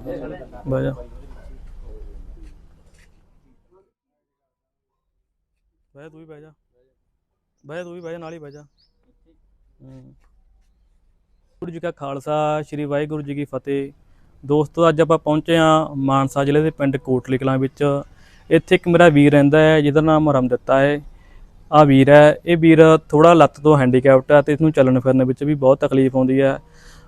ਬਹਿ ਜਾ। ਬਹਿ ਤੂੰ ਵੀ ਬਹਿ ਜਾ। ਬਹਿ ਤੂੰ ਵੀ ਬਹਿ ਜਾ ਨਾਲ ਹੀ ਬਹਿ ਜਾ। ਹੂੰ। ਗੁਰੂ ਜੀ ਕਾ ਖਾਲਸਾ ਸ੍ਰੀ ਵਾਹਿਗੁਰੂ ਜੀ ਕੀ ਫਤਿਹ। ਦੋਸਤੋ ਅੱਜ ਆਪਾਂ ਪਹੁੰਚੇ ਹਾਂ ਮਾਨਸਾ ਜ਼ਿਲ੍ਹੇ ਦੇ ਪਿੰਡ ਕੋਟਲੀ ਕਲਾਂ ਵਿੱਚ। ਇੱਥੇ ਇੱਕ ਮੇਰਾ ਵੀਰ ਰਹਿੰਦਾ ਹੈ ਜਿਹਦਾ ਨਾਮ ਰਮਦਿੱਤਾ ਹੈ। ਆ ਵੀਰ ਹੈ। ਇਹ ਵੀਰ ਥੋੜਾ ਲੱਤ ਤੋਂ ਹੈਂਡੀਕੈਪਟ ਹੈ ਤੇ ਇਸਨੂੰ ਚੱਲਣ ਫਿਰਨ ਵਿੱਚ ਵੀ ਬਹੁਤ ਤਕਲੀਫ ਆਉਂਦੀ ਹੈ।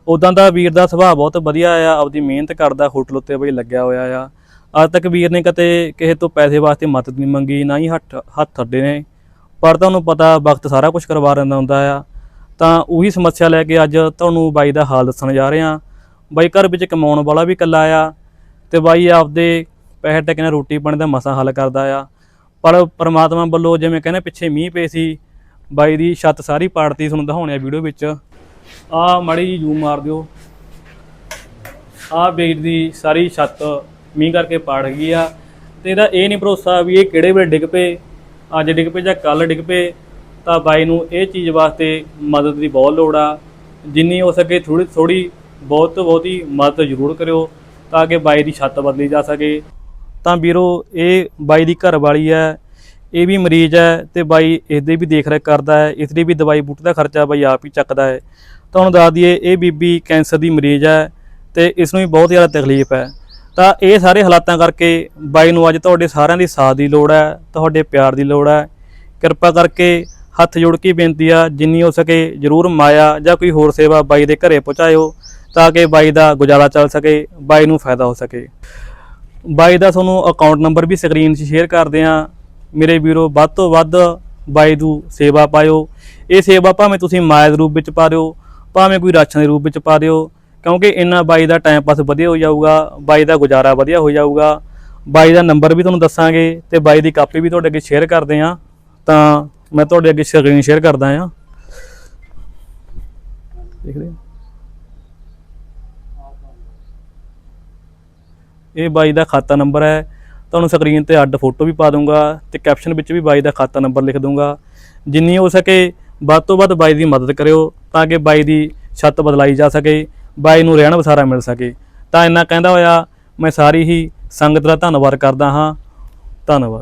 ਉਦਾਂ ਦਾ ਵੀਰ ਦਾ ਸੁਭਾਅ ਬਹੁਤ ਵਧੀਆ ਆ, ਆਪਦੀ ਮਿਹਨਤ ਕਰਦਾ, ਹੋਟਲ ਉੱਤੇ ਬਈ ਲੱਗਿਆ ਹੋਇਆ ਆ। ਅੱਜ ਤੱਕ ਵੀਰ ਨੇ ਕਦੇ ਕਿਸੇ ਤੋਂ ਪੈਸੇ ਵਾਸਤੇ ਮਦਦ ਨਹੀਂ ਮੰਗੀ, ਨਾ ਹੀ ਹੱਥ ਹੱਥ ਅੱਡੇ ਨੇ। ਪਰ ਤੁਹਾਨੂੰ ਪਤਾ ਵਕਤ ਸਾਰਾ ਕੁਝ ਕਰਵਾ ਦਿੰਦਾ ਹੁੰਦਾ ਆ। ਤਾਂ ਉਹੀ ਸਮੱਸਿਆ ਲੈ ਕੇ ਅੱਜ ਤੁਹਾਨੂੰ ਬਾਈ ਦਾ ਹਾਲ ਦੱਸਣ ਜਾ ਰਹੇ ਹਾਂ। ਬਾਈ ਘਰ ਵਿੱਚ ਕਮਾਉਣ ਵਾਲਾ ਵੀ ਇਕੱਲਾ ਆ ਤੇ ਬਾਈ ਆਪਦੇ ਪੈਸੇ ਟਕੇ ਨਾਲ ਰੋਟੀ ਪਾਣੀ ਦਾ ਮਸਾ ਹੱਲ ਕਰਦਾ ਆ। ਪਰ ਪਰਮਾਤਮਾ ਵੱਲੋਂ ਜਿਵੇਂ ਕਹਿੰਦੇ ਪਿੱਛੇ ਮੀਂਹ ਪਏ ਸੀ, ਬਾਈ ਦੀ ਛੱਤ ਸਾਰੀ ਪਾੜਤੀ, ਤੁਹਾਨੂੰ ਦਿਖਾਉਣੇ ਆ ਵੀਡੀਓ ਵਿੱਚ। ਆ ਮੜੀ ਜੀ ਜ਼ੂਮ ਮਾਰ ਦਿਓ। ਆ ਬੇਟ ਦੀ ਸਾਰੀ ਛੱਤ ਮੀਂਹ ਕਰਕੇ ਪਾੜ ਗਈ ਆ। ਤੇ ਇਹਦਾ ਇਹ ਨਹੀਂ ਭਰੋਸਾ ਵੀ ਇਹ ਕਿਹੜੇ ਵੇਲੇ ਡਿੱਗ ਪਏ, ਅੱਜ ਡਿੱਗ ਪਏ ਜਾਂ ਕੱਲ ਡਿੱਗ ਪਏ, ਤਾਂ ਬਾਈ ਨੂੰ ਇਹ ਚੀਜ਼ ਵਾਸਤੇ ਮਦਦ ਦੀ ਬਹੁਤ ਲੋੜ ਆ। ਜਿੰਨੀ ਹੋ ਸਕੇ ਥੋੜੀ ਥੋੜੀ ਬਹੁਤ ਤੋਂ ਬਹੁਤੀ ਮਦਦ ਜ਼ਰੂਰ ਕਰਿਓ, ਤਾਂ ਕਿ ਬਾਈ ਦੀ ਛੱਤ ਬਦਲੀ ਜਾ ਸਕੇ। ਤਾਂ ਵੀਰੋ, ਇਹ ਬਾਈ ਦੀ ਘਰ ਵਾਲੀ ਹੈ ਇਹ ਵੀ ਮਰੀਜ਼ ਹੈ ਤੇ ਬਾਈ ਇਹਦੇ ਵੀ ਦੇਖ ਰੇਖ ਕਰਦਾ ਹੈ ਇਸ ਦੀ ਵੀ ਦਵਾਈ ਬੂਟੇ ਦਾ ਖਰਚਾ ਬਾਈ ਆਪ ਹੀ ਚੱਕਦਾ ਹੈ। ਤੁਹਾਨੂੰ ਦੱਸ ਦਈਏ, ਇਹ ਬੀਬੀ ਕੈਂਸਰ ਦੀ ਮਰੀਜ਼ ਹੈ ਤੇ ਇਸ ਨੂੰ ਵੀ ਬਹੁਤ ਜ਼ਿਆਦਾ ਤਕਲੀਫ ਹੈ। ਤਾਂ ਇਹ ਸਾਰੇ ਹਾਲਾਤਾਂ ਕਰਕੇ ਬਾਈ ਨੂੰ ਅੱਜ ਤੁਹਾਡੇ ਸਾਰਿਆਂ ਦੀ ਸਾਥ ਦੀ ਲੋੜ ਹੈ, ਤੁਹਾਡੇ ਪਿਆਰ ਦੀ ਲੋੜ ਹੈ। ਕਿਰਪਾ ਕਰਕੇ ਹੱਥ ਜੋੜ ਕੇ ਬੇਨਤੀ ਆ, ਜਿੰਨੀ ਹੋ ਸਕੇ ਜਰੂਰ ਮਾਇਆ ਜਾਂ ਕੋਈ ਹੋਰ ਸੇਵਾ ਬਾਈ ਦੇ ਘਰੇ ਪਹੁੰਚਾਇਓ ਤਾਂ ਕਿ ਬਾਈ ਦਾ ਗੁਜ਼ਾਰਾ ਚੱਲ ਸਕੇ, ਬਾਈ ਨੂੰ ਫਾਇਦਾ ਹੋ ਸਕੇ। ਬਾਈ ਦਾ ਤੁਹਾਨੂੰ ਅਕਾਊਂਟ ਨੰਬਰ ਵੀ ਸਕਰੀਨ 'ਚ ਸ਼ੇਅਰ ਕਰਦੇ ਆ ਮੇਰੇ ਵੀਰੋ, ਵੱਧ ਤੋਂ ਵੱਧ ਬਾਈ ਨੂੰ ਸੇਵਾ ਪਾਇਓ। ਇਹ ਸੇਵਾ ਭਾਵੇਂ ਤੁਸੀਂ ਮਾਇਆ ਦੇ ਰੂਪ ਵਿੱਚ ਪਾ ਦਿਓ ਭਾਵੇਂ ਕੋਈ ਰਾਸ਼ਨ ਦੇ ਰੂਪ ਵਿੱਚ ਪਾ ਦਿਓ ਕਿਉਂਕਿ ਇੰਨਾ ਬਾਈ ਦਾ ਟਾਈਮ ਪਾਸ ਵਧੀਆ ਹੋ ਜਾਊਗਾ, ਬਾਈ ਦਾ ਗੁਜ਼ਾਰਾ ਵਧੀਆ ਹੋ ਜਾਊਗਾ। ਬਾਈ ਦਾ ਨੰਬਰ ਵੀ ਤੁਹਾਨੂੰ ਦੱਸਾਂਗੇ ਤੇ ਬਾਈ ਦੀ ਕਾਪੀ ਵੀ ਤੁਹਾਡੇ ਅੱਗੇ ਸ਼ੇਅਰ ਕਰਦੇ ਆ ਤਾਂ ਮੈਂ ਤੁਹਾਡੇ ਅੱਗੇ ਸਕਰੀਨ ਸ਼ੇਅਰ ਕਰਦਾ ਆ ਦੇਖਦੇ ਇਹ ਬਾਈ ਦਾ ਖਾਤਾ ਨੰਬਰ ਹੈ। ਤੁਹਾਨੂੰ ਸਕਰੀਨ ਤੇ ਅੱਡ ਫੋਟੋ ਵੀ ਪਾ ਦੂੰਗਾ ਤੇ ਕੈਪਸ਼ਨ ਵਿੱਚ ਵੀ ਬਾਈ ਦਾ ਖਾਤਾ ਨੰਬਰ ਲਿਖ ਦੂੰਗਾ ਜਿੰਨੀ ਹੋ ਸਕੇ ਵੱਧ ਤੋਂ ਵੱਧ ਬਾਈ ਦੀ ਮਦਦ ਕਰਿਓ ਤਾਂ ਕਿ ਬਾਈ ਦੀ ਛੱਤ ਬਦਲਾਈ ਜਾ ਸਕੇ, ਬਾਈ ਨੂੰ ਰਹਿਣ ਵਸਾਰਾ ਮਿਲ ਸਕੇ। ਤਾਂ ਇੰਨਾ ਕਹਿੰਦਾ ਹੋਇਆ, ਮੈਂ ਸਾਰੀ ਹੀ ਸੰਗਤ ਦਾ ਧੰਨਵਾਦ ਕਰਦਾ ਹਾਂ। ਧੰਨਵਾਦ।